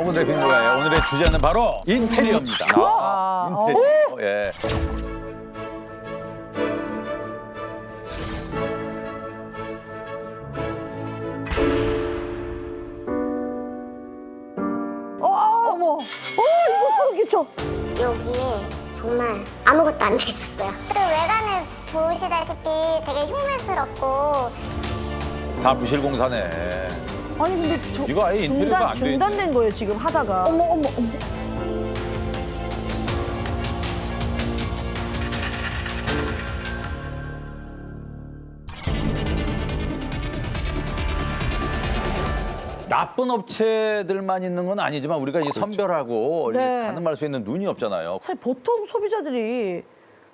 홍은 대표님과의 오늘의 주제는 바로 인테리어입니다. 아, 인테리어. 예. 어머. 어 이거 소름 끼쳐. 여기에 정말 아무것도 안 돼 있었어요. 그 외관을 보시다시피 되게 흉물스럽고 다 부실공사네. 아니 근데 저 이거 아예 인테리어가 안돼 있네. 중단된 거예요 지금 하다가. 어머 어머 어머. 나쁜 업체들만 있는 건 아니지만 우리가 이 선별하고 네. 가늠할 수 있는 눈이 없잖아요. 사실 보통 소비자들이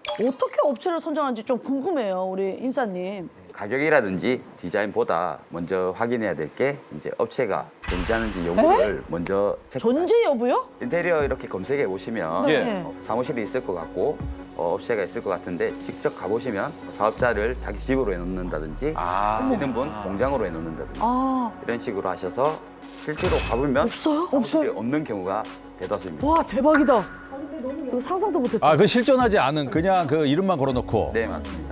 어떻게 업체를 선정하는지 좀 궁금해요 우리 인사님. 가격이라든지 디자인보다 먼저 확인해야 될 게 이제 업체가 존재하는지 여부를 먼저 체크. 존재 여부요? 인테리어 이렇게 검색해 보시면 예. 어, 사무실이 있을 것 같고 어, 업체가 있을 것 같은데 직접 가보시면 사업자를 자기 집으로 해놓는다든지 아. 하시는 분 공장으로 해놓는다든지 아 이런 식으로 하셔서 실제로 가보면 없어요? 사무실이 없는 경우가 대다수입니다. 와 대박이다. 이거 상상도 못했다. 아, 그 실존하지 않은 그냥 그 이름만 걸어놓고. 네 맞습니다.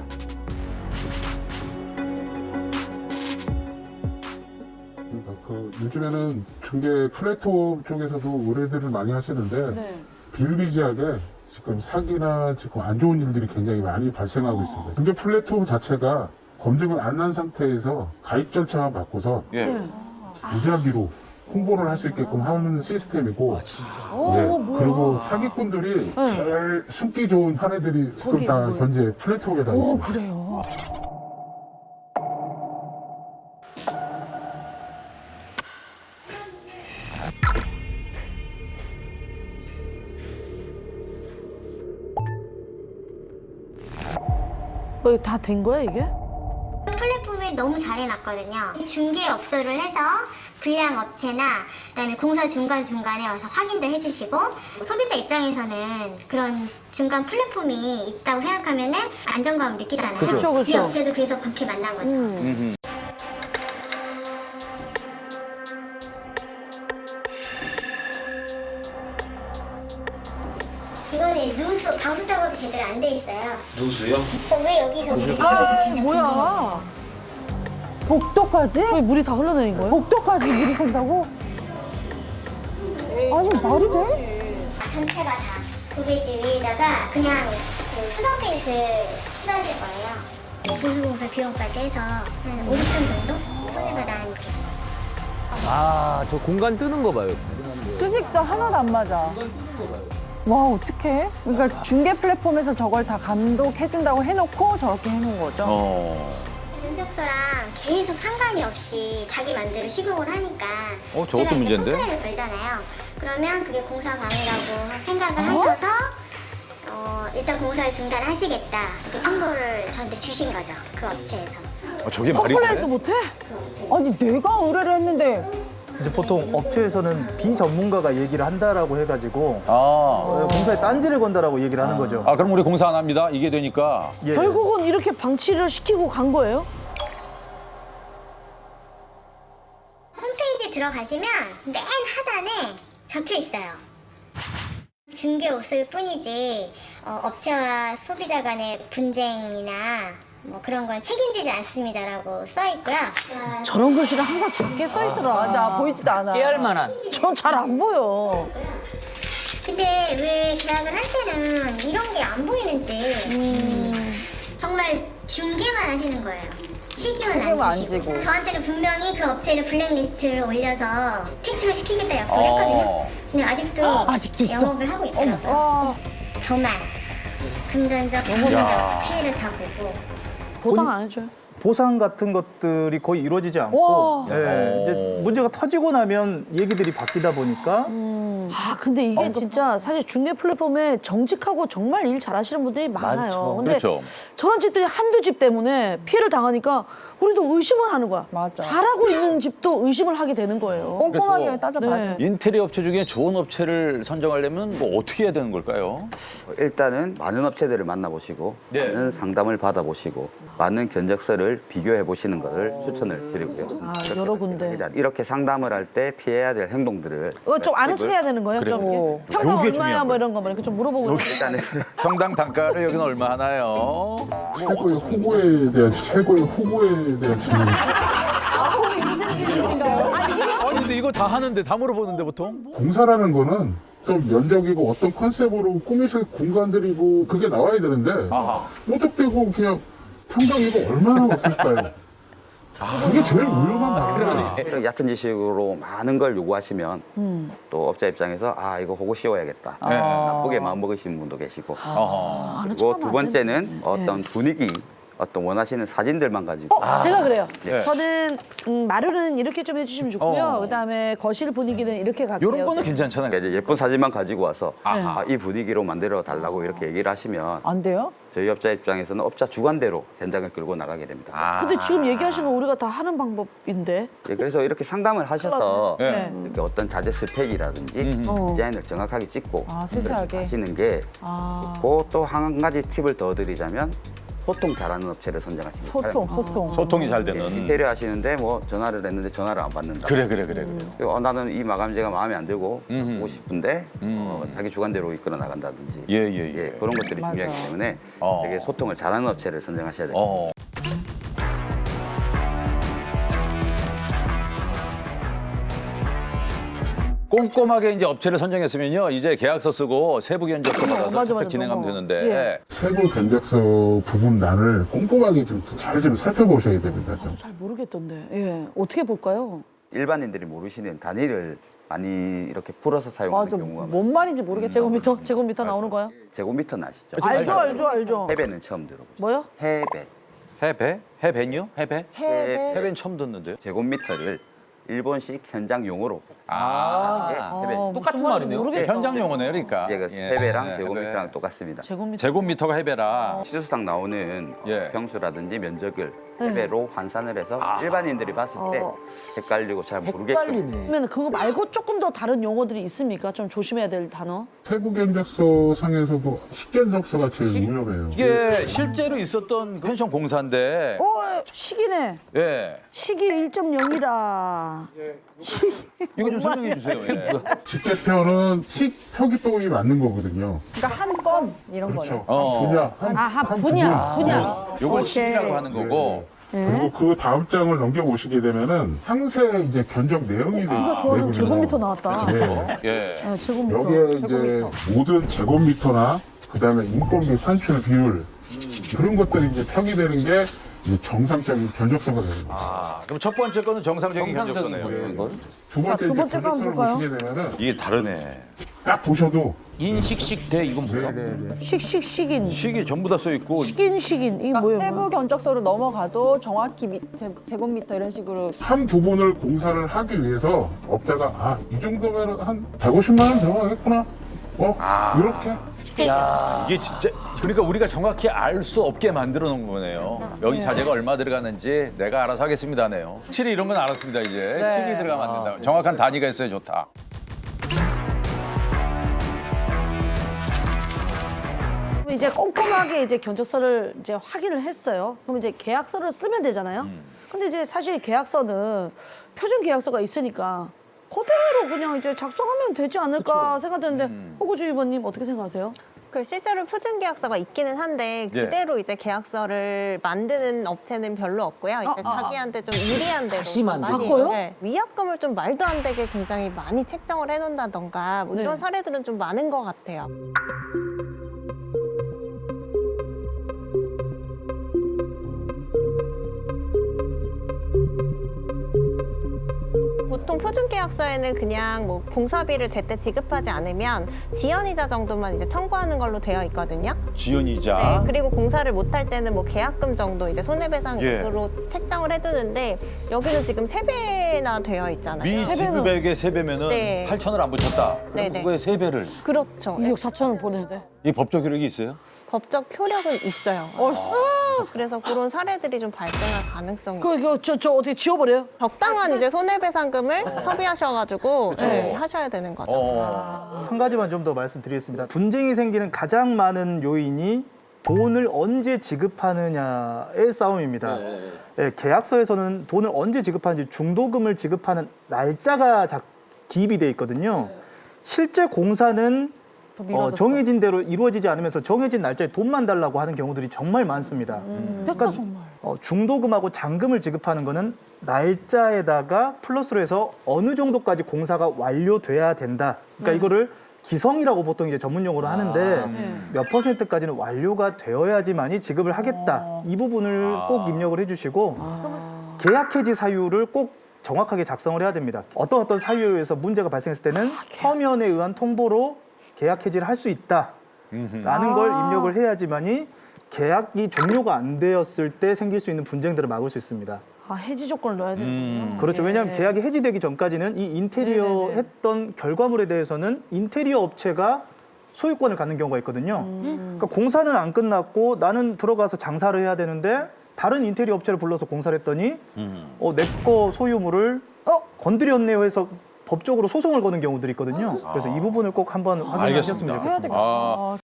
요즘에는 중개 플랫폼 쪽에서도 의뢰들을 많이 하시는데 네. 비일비재하게 지금 사기나 지금 안 좋은 일들이 굉장히 많이 발생하고 있습니다. 중개 플랫폼 자체가 검증을 안 한 상태에서 가입 절차만 바꿔서 예. 무작위로 홍보를 할 수 있게끔 하는 시스템이고 어, 예, 뭐야. 그리고 사기꾼들이 제일 숨기 좋은 사례들이 지금 거기 다 뭐예요? 현재 플랫폼에 다 오 있습니다. 그래요. 뭐다된 거야 이게? 플랫폼을 너무 잘 해놨거든요. 중개 업소를 해서 불량 업체나 그다음에 공사 중간 중간에 와서 확인도 해주시고 소비자 입장에서는 그런 중간 플랫폼이 있다고 생각하면은 안정감을 느끼잖아요. 그쵸, 그쵸. 이 업체도 그래서 그렇게 만난 거죠. 음. 제대로 안 돼 있어요. 누수요? 왜 여기서 물이 아 진짜 뭐야? 복도까지? 왜 물이 다 흘러내린 거예요? 복도까지 물이 샌다고? 아니 말이 돼? 전체가 다 도배지 위에다가 그냥 그 수동 페인트 칠하실 거예요. 보수공사 비용까지 해서 한 5, 6천 정도 손해가 나는 게. 아, 저 공간 뜨는 거 봐요. 수직도 하나도 안 맞아. 와 어떡해? 그러니까 중개 플랫폼에서 저걸 다 감독해준다고 해놓고 저렇게 해놓은 거죠. 어. 면접서랑 계속 상관이 없이 자기 맘대로 시공을 하니까 어, 저것도 제가 문제인데? 컴플레인을 걸잖아요. 그러면 그게 공사 방해라고 생각을 하셔서 어, 일단 공사를 중단하시겠다 이렇게 통보를 저한테 주신 거죠. 그 업체에서. 어, 저게 말이 컴플레인도 돼? 못해? 아니 내가 의뢰를 했는데 이제 보통 업체에서는 비전문가가 얘기를 한다라고 해가지고 아. 어, 공사에 딴지를 건다라고 얘기를 하는 거죠. 아, 그럼 우리 공사 안 합니다. 이게 되니까. 예. 결국은 이렇게 방치를 시키고 간 거예요? 홈페이지 들어가시면 맨 하단에 적혀 있어요. 중개 옷을 뿐이지 어, 업체와 소비자 간의 분쟁이나 뭐 그런 건 책임지지 않습니다라고 써 있고요. 저런 글씨를 항상 작게 써 있더라. 맞아 보이지도 않아. 깨알 만한. 전잘 안 보여. 근데 왜 계약을 할 때는 이런 게 안 보이는지 정말 중개만 하시는 거예요. 책임은 책임은 안 안 지시고. 지고. 저한테는 분명히 그 업체를 블랙리스트를 올려서 퇴출을 시키겠다 약속을 어. 했거든요. 근데 아직도, 아직도 있어? 영업을 하고 있더라고요. 저만 금전적, 정신적 야. 피해를 다 보고 보상 안 해줘요? 보상 같은 것들이 거의 이루어지지 와. 않고 예, 어. 이제 문제가 터지고 나면 얘기들이 바뀌다 보니까 아 근데 이게 진짜 사실 중개 플랫폼에 정직하고 정말 일 잘하시는 분들이 많아요. 많죠. 근데 그렇죠. 저런 집들이 한두 집 때문에 피해를 당하니까 우리도 의심을 하는 거야. 맞아. 잘하고 있는 집도 의심을 하게 되는 거예요. 꼼꼼하게 그래서- 따져봐야 돼. 네. 인테리어 업체 중에 좋은 업체를 선정하려면 뭐 어떻게 해야 되는 걸까요? 일단은 많은 업체들을 만나보시고 네. 많은 상담을 받아보시고 많은 견적서를 비교해 보시는 것을 추천을 드리고요. 아, 여러 군데. 일단 이렇게 상담을 할 때 피해야 될 행동들을 이거 좀 아는 척 해야 되는 거예요? 그래요. 좀 이렇게. 요게 평당 얼마야 중요한 뭐 이런 거 뭐 이렇게 좀 물어보고. 일단은 평당 단가를 여기는 얼마 하나요? 최고의 후보에 대한 최고의 후보에 대한 질문. 아니 근데 이거 다 하는데 다 물어보는데 보통? 공사라는 거는 좀 면적이고 어떤 컨셉으로 꾸미실 공간들이고 그게 나와야 되는데. 무턱대고 그냥 평당 이거 얼마나 어떨까요? 그게 제일 위험한 나라야. 얕은 지식으로 많은 걸 요구하시면 음. 또 업자 입장에서 아 이거 보고 씌워야겠다 네. 나쁘게 마음 먹으시는 분도 계시고 그리고 두안 번째는 어떤 분위기 어떤 원하시는 사진들만 가지고 어, 제가 그래요. 네. 저는 음, 마루는 이렇게 좀 해주시면 좋고요. 어. 그다음에 거실 분위기는 이렇게 갈게요. 이런 거는 괜찮잖아요. 그러니까 이제 예쁜 사진만 가지고 와서 아하. 아, 이 분위기로 만들어 달라고 이렇게 얘기를 하시면 안 돼요? 저희 업자 입장에서는 업자 주관대로 현장을 끌고 나가게 됩니다. 아. 근데 지금 얘기하신 거 우리가 다 하는 방법인데. 예, 그래서 이렇게 상담을 하셔서 네. 이렇게 어떤 자재 스펙이라든지 음. 어. 디자인을 정확하게 찍고 아, 세세하게. 하시는 게 아, 좋고 또 한 가지 팁을 더 드리자면 소통 잘하는 업체를 선정하시기 소통, 소통. 소통이 잘 예, 되는. 인테리어 하시는데 뭐 전화를 했는데 전화를 안 받는다. 그래 그래 그래 그래. 그리고 어, 나는 이 마감재가 마음에 안 들고 음흠. 보고 싶은데 음. 어, 자기 주관대로 이끌어 나간다든지 예, 예, 예. 그런 것들이 맞아. 중요하기 때문에 어. 되게 소통을 잘하는 업체를 선정하셔야 됩니다. 어. 꼼꼼하게 이제 업체를 선정했으면요. 이제 계약서 쓰고 세부 견적서 받아서 맞아, 맞아, 진행하면 너무. 되는데. 예. 세부 견적서 부분란을 꼼꼼하게 좀 잘 좀 살펴보셔야 됩니다. 좀. 잘 모르겠던데. 예. 어떻게 볼까요? 일반인들이 모르시는 단위를 많이 이렇게 풀어서 사용하는 맞아. 경우가 많아요. 뭔 말인지 모르겠죠. 제곱미터? 제곱미터 나오는 거야? 제곱미터는 아시죠? 알죠, 알죠, 알죠. 해배는 처음 들어보죠. 뭐요? 해배. 해배? 해배요? 해배? 해배. 해배는 처음 듣는데요. 제곱미터를 일본식 현장 용어로 아. 예, 해배. 어, 똑같은 무슨 말인지 말이네요. 모르겠어. 현장 용어네요, 그러니까. 이제 그 예. 해배랑 예, 제곱미터랑 해배. 똑같습니다. 제곱미터. 제곱미터가 해배라. 시술상 나오는 예. 평수라든지 면적을 네. 해배로 환산을 해서 아. 일반인들이 봤을 때 어. 헷갈리고 잘 모르게끔 헷갈리네. 그러면 그거 말고 조금 더 다른 용어들이 있습니까? 좀 조심해야 될 단어? 세부 견적서 상에서도 식견적서가 제일 위험해요. 이게 실제로 있었던 펜션 공사인데. 어, 시기네. 예. 시기 1.0이라. 이거 좀 설명해 주세요. 예. 직계표는 식 표기법이 맞는 거거든요. 그러니까 한 건 이런 거네. 그렇죠. 어. 분야, 한, 아, 한한 분야. 분야. 요걸 오케이. 시기라고 하는 거고. 네. 그리고 그 다음 장을 넘겨보시게 되면은 상세 이제 견적 내용이 이거 좋아하는 내거든요. 제곱미터 나왔다. 네. 예. 네, 제곱미터. 여기에 이제 모든 제곱미터나 그다음에 인건비 산출 비율 그런 것들이 이제 표기되는 게 이제 정상적인 견적서가 되는 거예요. 아, 그럼 첫 번째 거는 정상적인 견적서네요. 두 번째 두 이제 번째 견적서를 볼까요? 보시게 되면은 이게 다르네. 딱 보셔도 인식식 대 이건 뭐야? 식식 식인. 식이 전부 다 써 있고 식인 식인. 이게 뭐예요? 그러니까 세부 견적서로 넘어가도 정확히 미, 제, 제곱미터 이런 식으로 한 부분을 공사를 하기 위해서 업자가 아 이 정도면 한 150만 원 들어가겠구나. 어 이렇게 이게 진짜 그러니까 우리가 정확히 알 수 없게 만들어 놓은 거네요. 여기 자재가 얼마 들어가는지 내가 알아서 하겠습니다네요. 확실히 이런 건 알았습니다 이제. 네. 식이 들어가면 안 된다. 정확한 단위가 있어야 좋다. 그럼 이제 꼼꼼하게 이제 견적서를 이제 확인을 했어요. 그럼 이제 계약서를 쓰면 되잖아요. 음. 근데 이제 사실 계약서는 표준 계약서가 있으니까 그대로 그냥 이제 작성하면 되지 않을까 생각되는데 음. 호구주 의원님 어떻게 생각하세요? 그 실제로 표준 계약서가 있기는 한데 예. 그대로 이제 계약서를 만드는 업체는 별로 없고요. 이제 아, 아, 자기한테 좀 유리한 대로 다시 만들고. 많이, 바꿔요? 네, 위약금을 좀 말도 안 되게 굉장히 많이 책정을 해놓는다던가 뭐 이런 네. 사례들은 좀 많은 것 같아요. 보통 표준 계약서에는 그냥 뭐 공사비를 제때 지급하지 않으면 지연이자 정도만 이제 청구하는 걸로 되어 있거든요. 지연이자. 네, 그리고 공사를 못할 때는 뭐 계약금 정도 이제 예. 손해배상으로 책정을 해두는데 여기는 지금 세 배나 되어 있잖아요. 미 지급액의 세 배면은 네. 8천을 안 붙였다. 네, 그럼 네. 그거의 세 배를. 그렇죠. 네, 2억 4천을 보내야 돼. 이 법적 효력이 있어요? 법적 효력은 있어요. 어, 그래서 그런 사례들이 좀 발생할 가능성이 그, 그, 저, 저 어떻게 지워버려요? 적당한 이제 손해배상금을 협의하셔가지고 네, 하셔야 되는 거죠. 어. 한 가지만 좀 더 말씀드리겠습니다. 분쟁이 생기는 가장 많은 요인이 돈을 언제 지급하느냐의 싸움입니다. 예, 계약서에서는 돈을 언제 지급하는지 중도금을 지급하는 날짜가 작- 기입이 돼 있거든요. 실제 공사는 더 어. 정해진 대로 이루어지지 않으면서 정해진 날짜에 돈만 달라고 하는 경우들이 정말 많습니다. 됐다, 정말. 어, 중도금하고 잔금을 지급하는 거는 날짜에다가 플러스로 해서 어느 정도까지 공사가 완료돼야 된다. 그러니까 이거를 기성이라고 보통 이제 전문 용어로 하는데 몇 퍼센트까지는 완료가 되어야지만이 지급을 하겠다. 이 부분을 꼭 입력을 해주시고 계약 해지 사유를 꼭 정확하게 작성을 해야 됩니다. 어떤 어떤 사유에서 문제가 발생했을 때는 서면에 의한 통보로 계약 해지를 할 수 있다. 라는 걸 입력을 해야지만이 계약이 종료가 안 되었을 때 생길 수 있는 분쟁들을 막을 수 있습니다. 아, 해지 조건을 넣어야 되는군요. 그렇죠. 왜냐하면 계약이 해지되기 전까지는 이 인테리어 네네네. 했던 결과물에 대해서는 인테리어 업체가 소유권을 갖는 경우가 있거든요. 그러니까 공사는 안 끝났고 나는 들어가서 장사를 해야 되는데 다른 인테리어 업체를 불러서 공사를 했더니 어, 내 거 소유물을 어? 건드렸네요 해서 법적으로 소송을 거는 경우들이 있거든요. 그래서 이 부분을 꼭 한번 확인하셨으면 알겠습니다. 좋겠습니다. 아,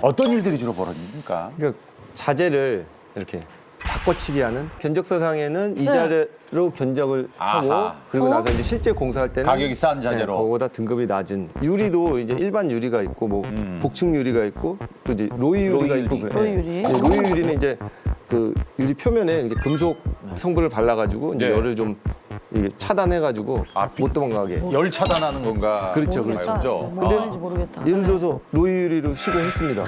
어떤 일들이 주로 벌어집니까? 그러니까 자재를 이렇게 바꿔치기 하는 견적서상에는 이자로 견적을 하고 아하. 그리고 나서 이제 실제 공사할 때는 가격이 싼 자재로. 네, 그거보다 등급이 낮은 유리도 이제 일반 유리가 있고 뭐 복층 유리가 있고 또 이제 로이 유리가 로이 있고 유리. 그래요. 로이 유리. 네, 로이 유리는 이제 그 유리 표면에 이제 금속 성분을 발라가지고 이제 네. 열을 좀 이게 차단해가지고 아, 못 도망가게. 열 차단하는 건가? 그렇죠, 모르겠다. 그렇죠. 뭐 하는지 모르겠다. 예를 들어서 로이 유리로 시공했습니다.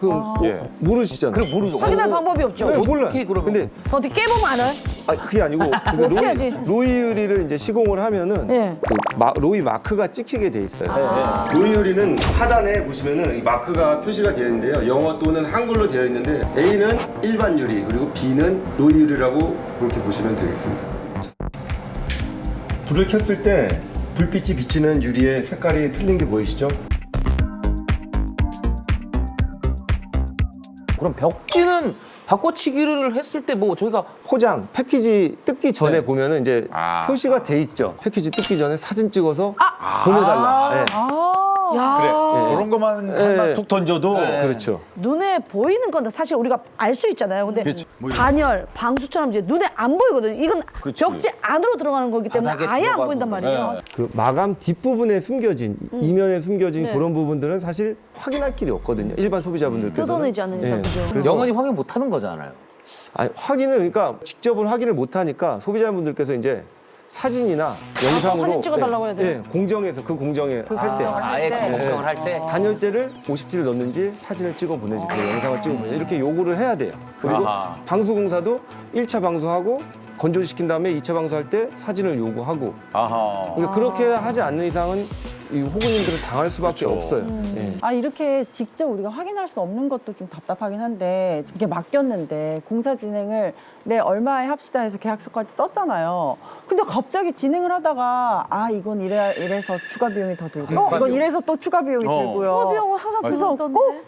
그럼 예. 모르시잖아요. 그래 모르죠. 확인할 방법이 없죠. 네, 몰라. 어떻게 그러면? 근데 어떻게 깨보면 알아요? 아 그게 아니고 그 해야지? 로이, 로이 유리를 이제 시공을 하면은 예. 그 마- 로이 마크가 찍히게 돼 있어요. 로이 유리는 하단에 보시면은 이 마크가 표시가 되어 있는데요. 영어 또는 한글로 되어 있는데 A는 일반 유리 그리고 B는 로이 유리라고 그렇게 보시면 되겠습니다. 불을 켰을 때 불빛이 비치는 유리의 색깔이 틀린 게 보이시죠? 그럼 벽지는 바꿔치기를 했을 때 뭐 저희가 포장 패키지 뜯기 전에 보면은 이제 아. 표시가 돼 있죠. 패키지 뜯기 전에 사진 찍어서 보내달라. 네. 야, 그래 그런 것만 예. 툭 던져도 그렇죠. 눈에 보이는 건데 사실 우리가 알 수 있잖아요. 근데 그치. 뭐 이런- 단열, 방수처럼 이제 눈에 안 보이거든 요. 이건 그치. 벽지 안으로 들어가는 거기 때문에 바닥에 아예 안 들어가고. 보인단 말이에요. 네. 그 마감 뒷부분에 숨겨진 이면에 숨겨진 네. 그런 부분들은 사실 확인할 길이 없거든요. 일반 소비자분들께서 뜯어내지 않는 이상 그죠? 영원히 확인 못 하는 거잖아요. 아니, 확인을 그러니까 직접은 확인을 못 하니까 소비자분들께서 이제 사진이나 영상으로 사진 찍어달라고 해야 돼요? 네, 공정에서 그 공정에 할 때 아예 그 걱정을 할 때. 단열재를 50지를 넣는지 사진을 찍어 보내주세요. 영상을 찍어 보내주세요. 이렇게 요구를 해야 돼요. 그리고 아하. 방수공사도 1차 방수하고 건조시킨 다음에 2차 방수할 때 사진을 요구하고 아하. 그러니까 그렇게 하지 않는 이상은 이 호구님들은 당할 수밖에 그렇죠. 없어요. 음. 예. 아 이렇게 직접 우리가 확인할 수 없는 것도 좀 답답하긴 한데 이게 맡겼는데 공사 진행을 내 얼마에 합시다 해서 계약서까지 썼잖아요. 근데 갑자기 진행을 하다가 아 이건 이래 이래서 추가 비용이 더 들고 어 이건 이래서 또 추가 비용이 어. 들고요. 추가 비용은 항상 그래서? 꼭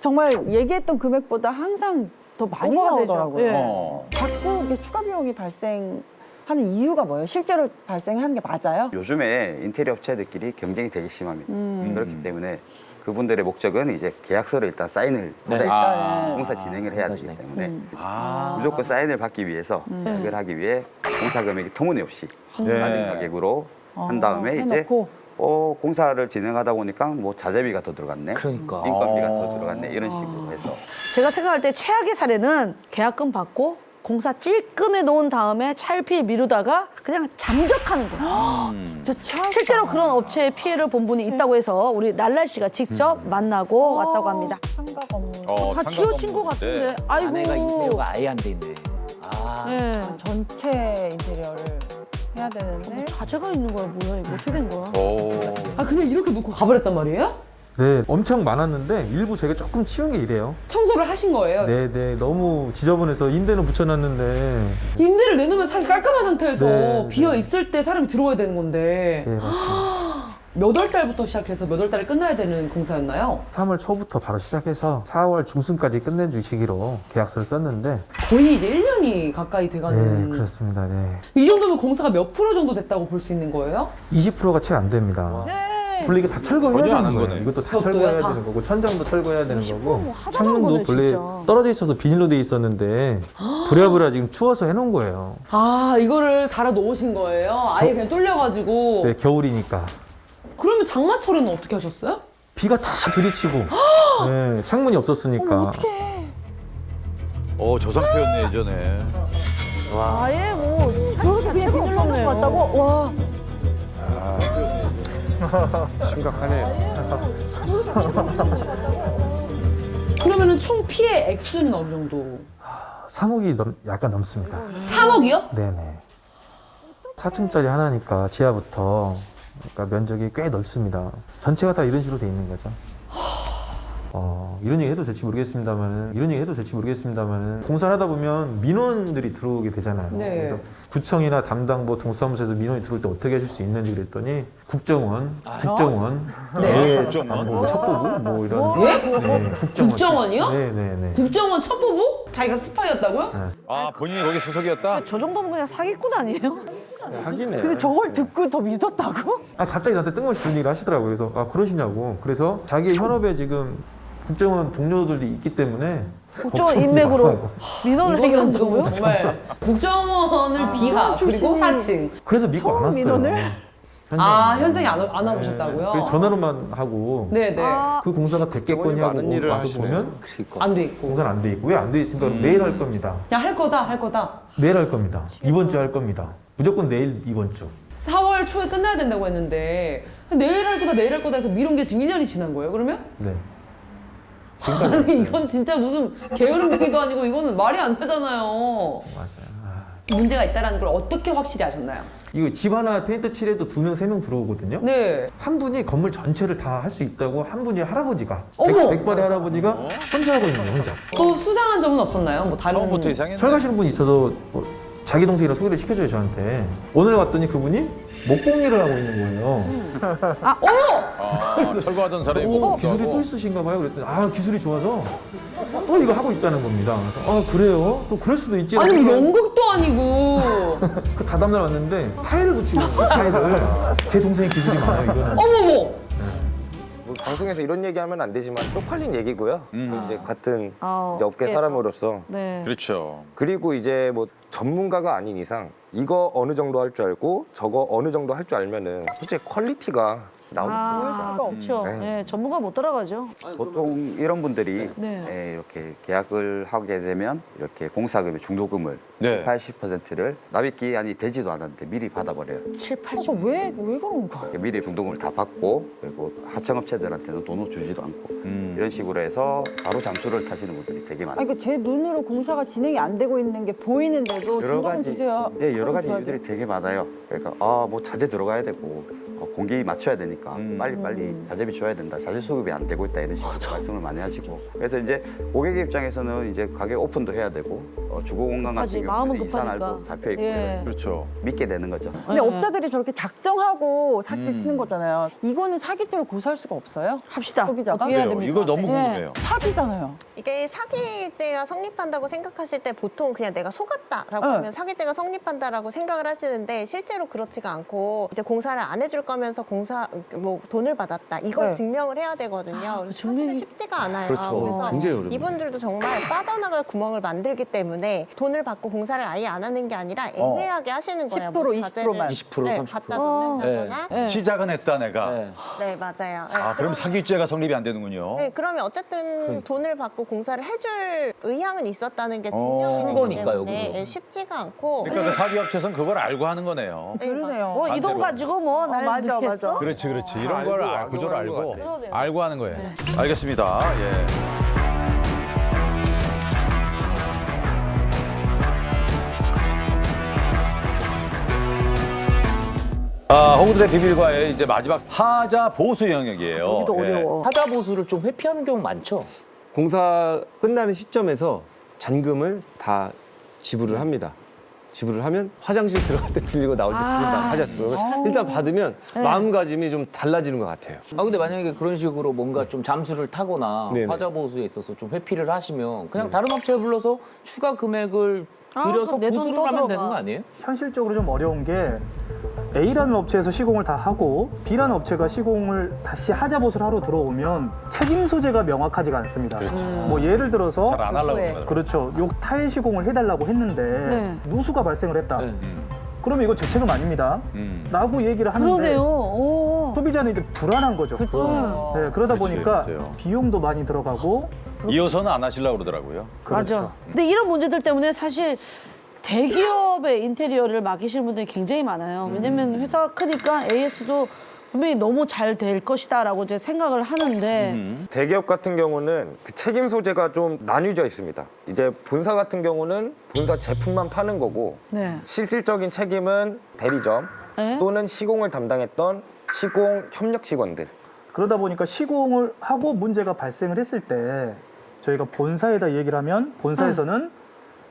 정말 얘기했던 금액보다 항상 더 많이 오버가 되죠. 나오더라고요. 예. 어. 자꾸 이게 추가 비용이 발생 하는 이유가 뭐예요? 실제로 발생하는 게 맞아요? 요즘에 인테리어 업체들끼리 경쟁이 되게 심합니다. 음. 그렇기 때문에 그분들의 목적은 이제 계약서를 일단 사인을 네. 받아야 아. 공사 진행을 해야 공사 되기 진행. 때문에 아. 무조건 사인을 받기 위해서 음. 계약을 하기 위해 공사 금액이 터무니없이 네. 낮은 가격으로 한 다음에 이제 해놓고. 어, 공사를 진행하다 보니까 뭐 자재비가 더 들어갔네, 그러니까. 인건비가 어. 더 들어갔네 이런 식으로 해서 제가 생각할 때 최악의 사례는 계약금 받고 공사 찔끔해 놓은 다음에 차일피일 미루다가 그냥 잠적하는 거예요. 진짜 최악. 실제로 그런 업체의 피해를 본 분이 있다고 해서 우리 랄랄 씨가 직접 만나고 왔다고 합니다. 상가 건물. 어, 다 지어진 것. 같은데. 아이고. 안에가 인테리어가 아예 안 돼 있네. 아. 네. 전체 인테리어를 해야 되는데 가재가 있는 거야 뭐야 이거 어떻게 된 거야? 오. 아 그냥 이렇게 놓고 가버렸단 말이에요? 네, 엄청 많았는데 일부 제가 조금 치운 게 이래요. 청소를 하신 거예요? 네, 네, 너무 지저분해서 임대는 붙여놨는데. 임대를 내놓으면 사실 깔끔한 상태에서 네, 비어 있을 때 사람이 들어와야 되는 건데 네, 맞습니다. 몇 월 달부터 시작해서 몇 월 달에 끝나야 되는 공사였나요? 3월 초부터 바로 시작해서 4월 중순까지 끝내주시기로 계약서를 썼는데. 거의 이제 1년이 가까이 네, 돼가는 그렇습니다. 네. 이 정도면 공사가 몇 프로 정도 됐다고 볼 수 있는 거예요? 20%가 채 안 됩니다. 원래 이게 다 철거해야 전혀 되는 한 거예요. 거네. 이것도 다 벽도요? 철거해야 다? 되는 거고 천장도 철거해야 되는 거고 뭐 하다 창문도 보네, 원래 진짜. 떨어져 있어서 비닐로 돼 있었는데 부랴부랴 지금 추워서 해놓은 거예요. 아 이거를 달아 놓으신 거예요? 아예 그냥 뚫려가지고 네, 겨울이니까 그러면 장마철에는 어떻게 하셨어요? 비가 다 들이치고 네, 창문이 없었으니까 어, 저 상태였네, 예전에. 아예 뭐 저렇게 그냥 비닐로 해놓고 왔다고? 와. 그러면은 총 피해 액수는 어느 정도? 3억이 넘, 약간 넘습니다. 3억이요? 네네. 4층짜리 하나니까 지하부터 그러니까 면적이 꽤 넓습니다. 전체가 다 이런 식으로 돼 있는 거죠. 어, 이런 얘기 해도 될지 모르겠습니다만 이런 얘기 해도 될지 모르겠습니다만 공사를 하다 보면 민원들이 들어오게 되잖아요. 네. 그래서 구청이나 담당부 동사무소에서 민원이 들어올 때 어떻게 하실 수 있는지 그랬더니 국정원, 국정원, 네. 예, 국정원? 뭐 첩보부 뭐 이런 예? 네, 국정원. 국정원이요? 네 네 네. 국정원 첩보부? 자기가 스파이였다고요? 아, 본인이 거기 소속이었다? 저 정도면 그냥 사기꾼 아니에요? 근데 저걸 듣고 더 믿었다고? 아 갑자기 나한테 뜬금없이 그런 얘기를 하시더라고요. 그래서 아 그러시냐고. 그래서 자기 현업에 지금 국정원 동료들이 있기 때문에 국정원 걱정하지 인맥으로 말라고. 민원을 이거는 해결한다고요? 좀 정말 국정원을 비하 그리고 출신이- 4층 그래서 믿고 안 처음 왔어요. 민원을? 아 현장에 안, 와- 안 와보셨다고요? 그래서 전화로만 하고 네네 그 공사가 됐겠거니 하고 와서 보면 안 돼 있고 공사는 안 돼 있고 왜 안 돼 있습니까? 음. 내일 할 겁니다. 그냥 할 거다 할 거다 내일 할 겁니다. 이번 주에 할 겁니다. 무조건 내일 이번 주. 4월 초에 끝나야 된다고 했는데 내일 할 거다 내일 할 거다 해서 미룬 게 지금 1년이 지난 거예요 그러면? 네. 아니 이건 진짜 무슨 게으름뱅이도 아니고 이거는 말이 안 되잖아요 맞아요. 아. 문제가 있다는 걸 어떻게 확실히 아셨나요? 이거 집 하나 페인트 칠해도 두 명, 세 명 들어오거든요. 네 한 분이 건물 전체를 다 할 수 있다고 한 분이 할아버지가 어머! 백, 백발의 할아버지가 혼자 하고 있는 거예요, 혼자. 또 수상한 점은 없었나요? 뭐 다른 처음부터 이상했네. 철 가시는 분이 있어도 뭐 자기 동생이랑 소개를 시켜줘요 저한테. 오늘 왔더니 그분이 목공일을 하고 있는 거예요. 아 어머! 아, 철거하던 사람이 오, 뭐 기술이 또 있으신가 봐요. 그랬더니 아 기술이 좋아서 또 이거 하고 있다는 겁니다. 그래서 아 그래요? 또 그럴 수도 있지 아니 연극도 아니고. 그 다다음날 왔는데 타일을 붙이고 있어요 타일을. 제 동생이 기술이 많아요 이거는. 어머머! 뭐 방송에서 이런 얘기하면 안 되지만 쪽팔린 얘기고요. 이제 같은 어, 이제 업계 예. 사람으로서 네. 그렇죠. 그리고 이제 뭐 전문가가 아닌 이상 이거 어느 정도 할 줄 알고 저거 어느 정도 할 줄 알면은 솔직히 퀄리티가 나오는 아, 그렇죠. 네. 예, 전문가 못 따라가죠. 보통 이런 분들이 네. 예, 이렇게 계약을 하게 되면 이렇게 공사금의 중도금을 네. 80%를 납입 기한이 되지도 않았는데 미리 받아버려요. 7, 8 이거 왜, 왜 그런 거야? 이렇게 미리 중도금을 다 받고 그리고 하청업체들한테는 돈을 주지도 않고 음. 이런 식으로 해서 바로 잠수를 타시는 분들이 되게 많아요. 아니, 그제 눈으로 공사가 진행이 안 되고 있는 게 보이는데도 여러 중도금 가지 주세요. 네, 여러 가지 이유들이 돼. 되게 많아요. 그러니까 아 뭐 자재 들어가야 되고 어, 공기 맞춰야 되니까 음. 빨리 빨리 자재비 줘야 된다. 자재 수급이 안 되고 있다 이런 식으로 말씀을 많이 하시고 그래서 이제 고객의 입장에서는 이제 가게 오픈도 해야 되고 어, 주거 공간 급하지. 같은 마음은 경우는 이사 급하니까. 날도 잡혀 있고 예. 그렇죠. 믿게 되는 거죠. 근데 네. 업자들이 저렇게 작정하고 사기를 음. 치는 거잖아요. 이거는 사기죄로 고소할 수가 없어요? 합시다. 소비자가? 어떻게 해야 그래요. 됩니까? 이거 너무 예. 궁금해요. 사기잖아요. 이게 사기죄가 성립한다고 생각하실 때 보통 그냥 내가 속았다라고 네. 하면 사기죄가 성립한다라고 생각을 하시는데 실제로 그렇지가 않고 이제 공사를 안 해줄 거 면서 공사 뭐 돈을 받았다 이걸 네. 증명을 해야 되거든요. 그래서 사실은 쉽지가 않아요. 그렇죠. 그래서 굉장히 어렵네요. 이분들도 정말 빠져나갈 구멍을 만들기 때문에 돈을 받고 공사를 아예 안 하는 게 아니라 애매하게 하시는 거예요. 10%, 뭐20% 자재를 만. 20%, 네, 30%. 갖다 놓는다거나 네. 시작은 했다 내가. 네. 맞아요. 네, 아, 그럼 그런- 사기죄가 성립이 안 되는군요. 네, 그러면 어쨌든 돈을 받고 공사를 해줄 의향은 있었다는 게 어. 증명이 되기 거니까요, 때문에 그거. 예, 쉽지가 않고 그러니까 그 사기업체에서는 그걸 알고 하는 거네요. 네, 그러네요. 어, 이 돈 반대로. 가지고 뭐, 날 맞아? 맞아. 그렇지, 그렇지. 이런 알고, 걸 알- 알고 구조를 하는 것 알고 같아요. 알고 하는 거예요. 알겠습니다. 예. 아, 정우들의 비밀과의 이제 마지막 하자 보수 영역이에요. 여기도 예. 어려워. 하자 보수를 좀 회피하는 경우 많죠. 공사 끝나는 시점에서 잔금을 다 지불을 합니다. 지불을 하면 화장실 들어갈 때 들리고 나올 때 들린다 하지 않습니까? 일단 받으면 마음가짐이 좀 달라지는 것 같아요. 아 근데 만약에 그런 식으로 뭔가 좀 잠수를 타거나 네네. 하자 보수에 있어서 좀 회피를 하시면 그냥 다른 업체 불러서 추가 금액을 아, 들여서 그럼 내돈 보수를 하면. 되는 거 아니에요? 현실적으로 좀 어려운 게 A라는 업체에서 시공을 다 하고 B라는 업체가 시공을 다시 하자 보수를 하러 들어오면 책임 소재가 명확하지가 않습니다. 뭐 예를 들어서 잘 안 하려고 네. 그러더라고요. 그렇죠. 요 타일 시공을 해달라고 했는데 네. 누수가 발생을 했다. 네. 음. 그러면 이거 제 책임 아닙니다. 음. 라고 얘기를 하는데 그러네요. 오. 소비자는 이제 불안한 거죠. 네, 그러다 그렇지, 보니까 그렇죠. 비용도 많이 들어가고 이어서는 안 하시려고 그러더라고요. 그렇죠. 맞아. 근데 이런 문제들 때문에 사실 대기업의 인테리어를 맡기시는 분들이 굉장히 많아요. 왜냐면 회사가 크니까 AS도 분명히 너무 잘 될 것이다라고 이제 생각을 하는데 음. 대기업 같은 경우는 그 책임 소재가 좀 나뉘어져 있습니다. 이제 본사 같은 경우는 본사 제품만 파는 거고 네. 실질적인 책임은 대리점 네? 또는 시공을 담당했던 시공 협력 직원들. 그러다 보니까 시공을 하고 문제가 발생을 했을 때 저희가 본사에다 얘기를 하면 본사에서는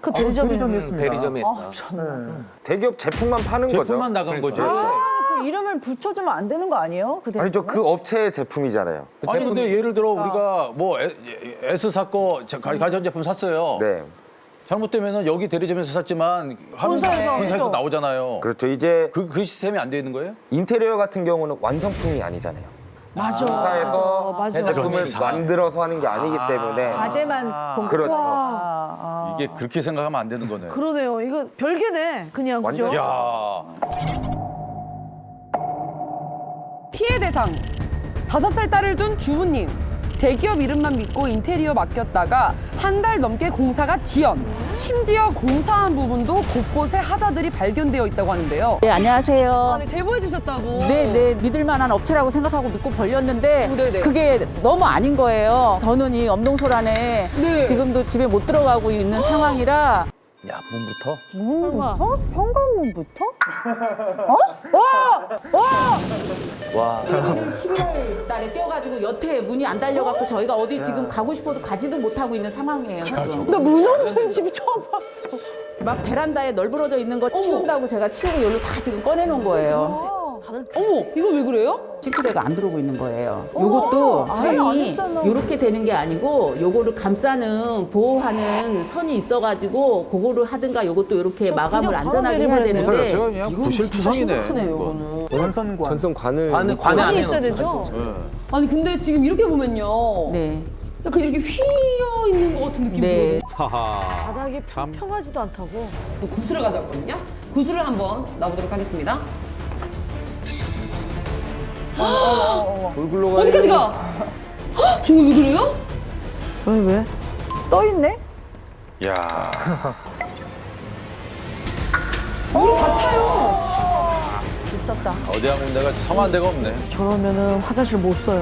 그 아, 대리점이 대리점이었습니다. 대리점에 있다. 아, 참. 네. 대기업 제품만 파는 제품만 거죠. 나간 거지. 그 이름을 붙여주면 안 되는 거 아니에요? 그 아니죠. 대표는? 그 업체의 제품이잖아요. 아니 근데 예를 들어 우리가 뭐 에- 에- S 사고 가전제품 샀어요. 네. 잘못되면은 여기 대리점에서 샀지만 본사에서 본사에서. 나오잖아요. 그렇죠. 이제 그, 그 시스템이 안 돼 있는 거예요? 인테리어 같은 경우는 완성품이 아니잖아요. 맞아. 회사에서 맞아. 제품을 그렇지. 만들어서 하는 게 아니기 때문에 과제만 본 그렇죠. 아, 아. 이게 그렇게 생각하면 안 되는 거네요. 그러네요. 이거 별개네. 그냥 그죠? 완전- 야, 피해 대상 다섯 살 딸을 둔 주부님 대기업 이름만 믿고 인테리어 맡겼다가 한 달 넘게 공사가 지연 심지어 공사한 부분도 곳곳에 하자들이 발견되어 있다고 하는데요 네, 안녕하세요. 아니 제보해 주셨다고 네, 네, 믿을 만한 업체라고 생각하고 믿고 벌렸는데 네, 네. 그게 너무 아닌 거예요. 저는 이 엄동소란에 네. 지금도 집에 못 들어가고 있는 상황이라 야 문부터 문부터? 현관문부터? 저희는 11월 달에 떼어가지고 여태 문이 안 달려갖고 저희가 어디 지금 가고 싶어도 가지도 못하고 있는 상황이에요, 지금. 나 문 없는 집 처음 봤어. 막 베란다에 널브러져 있는 거 치운다고 제가 치우고 여기로 다 지금 꺼내놓은 거예요. 어머 이거 왜 그래요? 싱크대가 안 들어오고 있는 거예요. 요것도 아예 안 선이 했잖아. 요렇게 되는 게 아니고 요거를 감싸는 보호하는 선이 있어가지고 그거를 하든가 요것도 요렇게 마감을 그냥 안전하게 해야 되는데 제가 그냥 부실투성이네. 이거는. 전선관 전선관을 관은 관에 안에 있어야 넣죠. 되죠? 아니 근데 지금 이렇게 보면요 네. 약간 이렇게 휘어 있는 것 같은 느낌이 네. 하하. 바닥이 평평하지도 않다고. 구슬을 가져왔거든요 구슬을 한번 놔보도록 하겠습니다 돌굴러가 어디까지 가? 헉, 저거 왜 그래요? 왜, 왜? 떠 있네? 야, 물을 다 차요 미쳤다. 어디 한 군데가 성한 데가 없네. 저러면은 화장실 못 써요.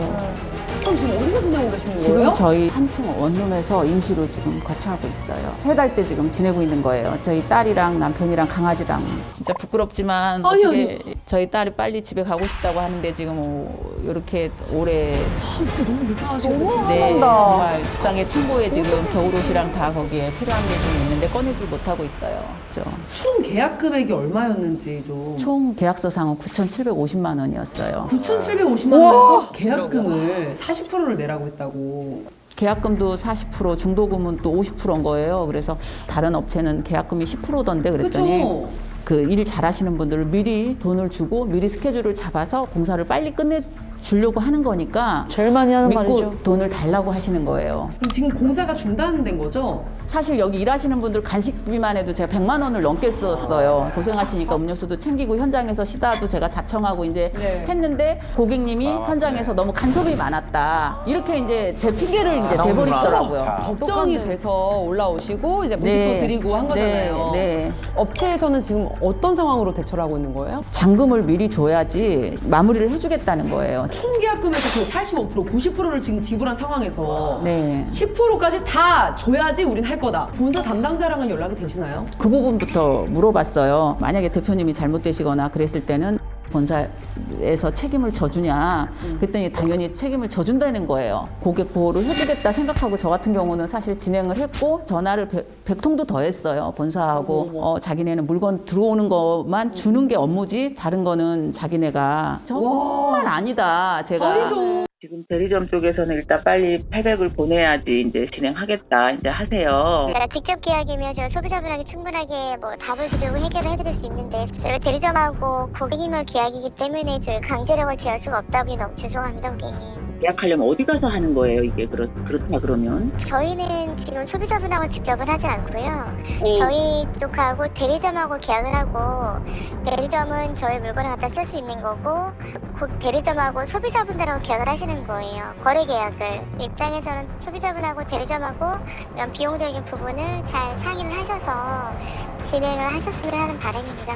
그럼 지금 어디서 지내고 계시는 지금 거예요? 저희 3층 원룸에서 임시로 지금 거처하고 있어요. 세 달째 지금 지내고 있는 거예요. 저희 딸이랑 남편이랑 강아지랑. 진짜 부끄럽지만 아니, 어떻게 저희 딸이 빨리 집에 가고 싶다고 하는데 지금 이렇게 오래 아, 진짜 너무 불편하시겠다 너무 네, 화난다. 정말 옥상에 창고에 지금 겨울옷이랑 다 거기에 필요한 게 좀 있는데 꺼내지 못하고 있어요. 그렇죠. 총 계약 금액이 얼마였는지 좀 총 계약서상은 9,750만 원이었어요. 9,750만 원에서 계약금을 40%를 내라고 했다고 계약금도 40% 중도금은 또 50%인 거예요. 그래서 다른 업체는 계약금이 10%던데 그랬더니 그쵸? 그일 잘하시는 분들을 미리 돈을 주고 미리 스케줄을 잡아서 공사를 빨리 끝내 주려고 하는 거니까 제일 많이 하는 믿고 말이죠. 돈을 달라고 하시는 거예요. 그럼 지금 공사가 중단된 거죠? 사실 여기 일하시는 분들 간식비만 해도 제가 100만 원을 넘게 썼어요. 고생하시니까 음료수도 챙기고 현장에서 쉬다도 제가 자청하고 이제 네. 했는데 고객님이 현장에서 너무 간섭이 많았다. 이렇게 이제 제 핑계를 이제 대버리시더라고요. 법정이 돼서 올라오시고 이제 무직도 네. 드리고 한 거잖아요. 네, 네. 업체에서는 지금 어떤 상황으로 대처를 하고 있는 거예요? 잔금을 미리 줘야지 마무리를 해주겠다는 거예요. 총 계약금에서 그 85%, 90%를 지금 지불한 상황에서 네. 10%까지 다 줘야지 우린 할 거다. 본사 담당자랑은 연락이 되시나요? 그 부분부터 물어봤어요. 만약에 대표님이 잘못되시거나 그랬을 때는 본사에서 책임을 져주냐. 그랬더니 당연히 책임을 져준다는 거예요. 고객 보호를 해주겠다 생각하고 저 같은 경우는 사실 진행을 했고 전화를 백, 백 통도 더 했어요. 본사하고. 어, 자기네는 물건 들어오는 것만 주는 게 업무지. 다른 거는 자기네가. 정말 아니다. 제가 지금 대리점 쪽에서는 일단 빨리 800을 보내야지 이제 진행하겠다 이제 하세요. 내가 직접 계약이면 저 소비자분에게 충분하게 뭐 답을 드리고 해결을 해드릴 수 있는데 저희 대리점하고 고객님을 계약이기 때문에 저희 강제력을 기할 수가 없다고 너무 죄송합니다 고객님. 계약하려면 어디 가서 하는 거예요 이게 그렇, 그렇다 그러면? 저희는 지금 소비자분하고 직접은 하지 않고요. 네. 저희 쪽하고 대리점하고 계약을 하고 대리점은 저희 물건을 갖다 쓸 수 있는 거고 그 대리점하고 소비자분들하고 계약을 하시는 거예요. 거래 계약을 입장에서는 소비자분하고 대리점하고 이런 비용적인 부분을 잘 상의를 하셔서 진행을 하셨으면 하는 바람입니다.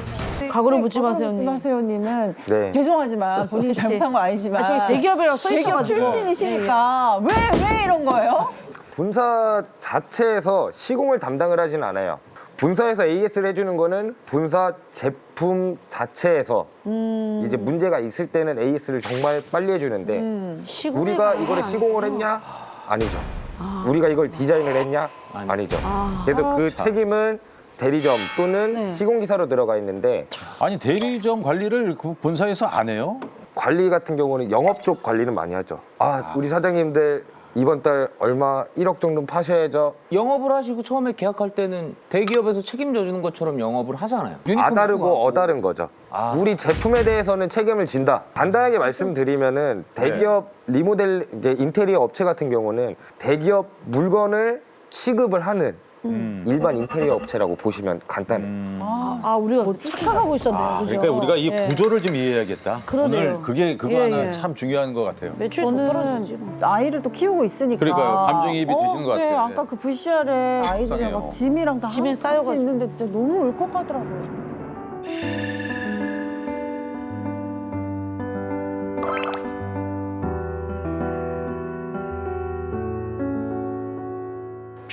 과거를 묻지 마세요, 묻지 언니. 마세요님은 네. 죄송하지만 본인이. 잘못한 건 아니지만 아, 저기 대기업이라고 써 대기업 있어가지고. 출신이시니까 왜 왜 이런 거예요? 본사 자체에서 시공을 담당을 하진 않아요. 본사에서 AS를 해주는 거는 본사 제품 자체에서 음. 이제 문제가 있을 때는 AS를 정말 빨리 해주는데 음. 우리가 이거를 안 시공을 했냐? 아니죠. 우리가 이걸 디자인을 했냐? 아니죠. 아. 그래서 그 참. 책임은 대리점 또는 네. 시공기사로 들어가 있는데 아니 대리점 관리를 그 본사에서 안 해요? 관리 같은 경우는 영업 쪽 관리는 많이 하죠. 아, 우리 사장님들 이번 달 얼마 1억 정도 파셔야죠. 영업을 하시고 처음에 계약할 때는 대기업에서 책임져 주는 것처럼 영업을 하잖아요. 유니폼 입고 아다르고 가고. 어다른 거죠. 아. 우리 제품에 대해서는 책임을 진다. 간단하게 말씀드리면은 대기업 리모델 이제 인테리어 업체 같은 경우는 대기업 물건을 취급을 하는 음. 일반 인테리어 업체라고 보시면 간단해요. 아, 우리가 착각하고 있었네요. 아, 그죠? 그러니까 우리가 이 예. 구조를 좀 이해해야겠다. 그러네요. 오늘 그게 그거 하나 예, 예. 참 중요한 것 같아요. 떨어지지. 저는 뭐. 아이를 또 키우고 있으니까 그러니까요. 감정이입이 어, 드시는 것 네, 같아요. 아까 그 VCR에 아이들이랑 속상해요. 막 짐이랑 다 짐에 같이 쌓여가지고. 있는데 진짜 너무 울컥하더라고요.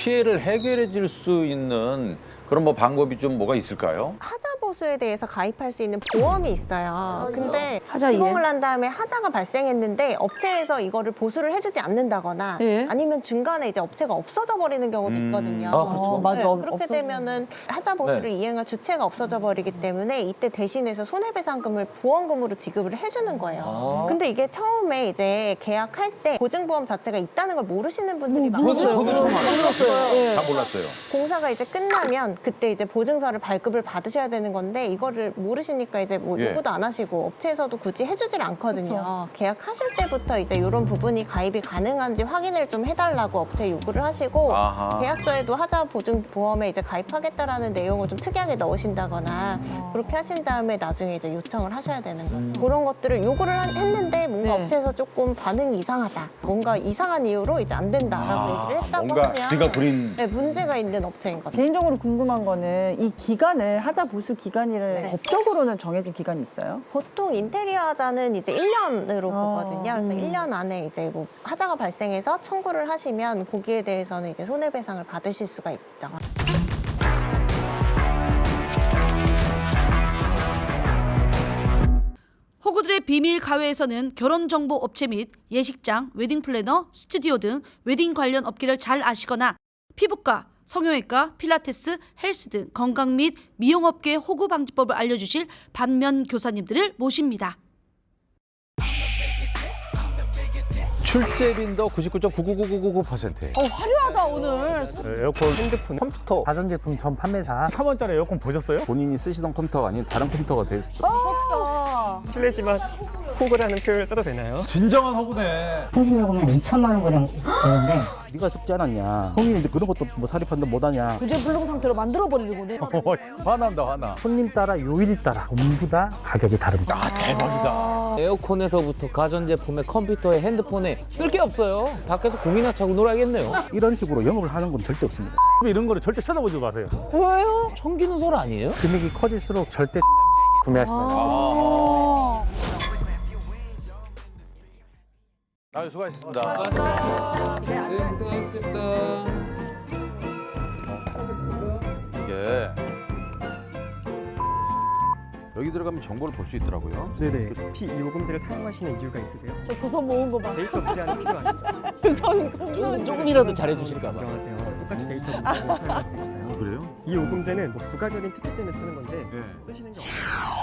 피해를 해결해 줄 수 있는 그런 뭐 방법이 좀 뭐가 있을까요? 하자 보수에 대해서 가입할 수 있는 보험이 있어요. 근데 하자 이해. 시공을 한 다음에 하자가 발생했는데 업체에서 이거를 보수를 해주지 않는다거나 예. 아니면 중간에 이제 업체가 없어져 버리는 경우도 음. 있거든요. 아, 그렇죠. 어, 맞아. 네, 없- 그렇게 없어져. 되면은 하자 보수를 네. 이행할 주체가 없어져 버리기 때문에 이때 대신해서 손해배상금을 보험금으로 지급을 해주는 거예요. 아. 근데 이게 처음에 이제 계약할 때 보증보험 자체가 있다는 걸 모르시는 분들이 많아요. 저도 저도 처음 알았어요. 다 몰랐어요. 공사가 이제 끝나면 그때 이제 보증서를 발급을 받으셔야 되는 건데 이거를 모르시니까 이제 뭐 예. 요구도 안 하시고 업체에서도 굳이 해주질 않거든요. 계약하실 때부터 이제 이런 부분이 가입이 가능한지 확인을 좀 해달라고 업체에 요구를 하시고 아하. 계약서에도 하자 보증 보험에 이제 가입하겠다라는 내용을 좀 특이하게 넣으신다거나 그렇게 하신 다음에 나중에 이제 요청을 하셔야 되는 거죠. 그런 것들을 요구를 한- 했는데 뭔가 네. 업체에서 조금 반응이 이상하다. 뭔가 이상한 이유로 이제 안 된다라고 아, 얘기를 했다고 뭔가 하면 귀가 부린 네, 문제가 있는 업체인 거죠. 개인적으로 궁금한 거는 이 기간을 하자 보수 기간을 네. 법적으로는 정해진 기간이 있어요? 보통 인테리어 하자는 이제 1년으로 어, 보거든요. 그래서 음. 1년 안에 이제 뭐 하자가 발생해서 청구를 하시면 거기에 대해서는 이제 손해배상을 받으실 수가 있죠. 호구들의 비밀 가회에서는 결혼 정보 업체 및 예식장, 웨딩 플래너, 스튜디오 등 웨딩 관련 업계를 잘 아시거나 피부과, 성형외과, 필라테스, 헬스 등 건강 및 미용업계 호구 방지법을 알려주실 반면 교사님들을 모십니다. 출제 빈도 99.99999%. 어 화려하다 오늘. 에어컨, 핸드폰, 컴퓨터, 가전제품 전 판매사 3원짜리 에어컨 보셨어요? 본인이 쓰시던 컴퓨터가 아닌 다른 컴퓨터가 돼 있었죠. 실례지만 호구라는 표현을 써도 되나요? 진정한 호구네. 통신요금은 2천만 원 그냥 되는데 네가 적지 않았냐? 성인인데 그런 것도 뭐 사립한다 못하냐? 그제 불능 상태로 만들어 버리려고 내. 화난다 화나. 손님 따라 요일 따라 전부 다 가격이 다릅니다. 아 대박이다. 에어컨에서부터 가전제품에 컴퓨터에 핸드폰에 쓸 게 없어요. 밖에서 공이나 차고 놀아야겠네요. 이런 식으로 영업을 하는 건 절대 없습니다. 이런 거를 절대 쳐다보지 마세요. 왜요? 전기 누설 아니에요? 금액이 커질수록 절대 구매하시면 안 돼요. 아. 아 수고하셨습니다. 네, 수고하셨습니다. 이게 여기 들어가면 정보를 볼 수 있더라고요. 네네. P250제를 사용하시는 이유가 있으세요? 저 도서 모은 거 봐. 데이터 무제한이 필요하시죠? 조금, 조금이라도 잘해주실까 봐. 똑같이 데이터 무제한을 사용할 수 있어요. 그래요? 이 요금제는 뭐 부가적인 특기 때문에 쓰는 건데 네. 쓰시는 게 없어요.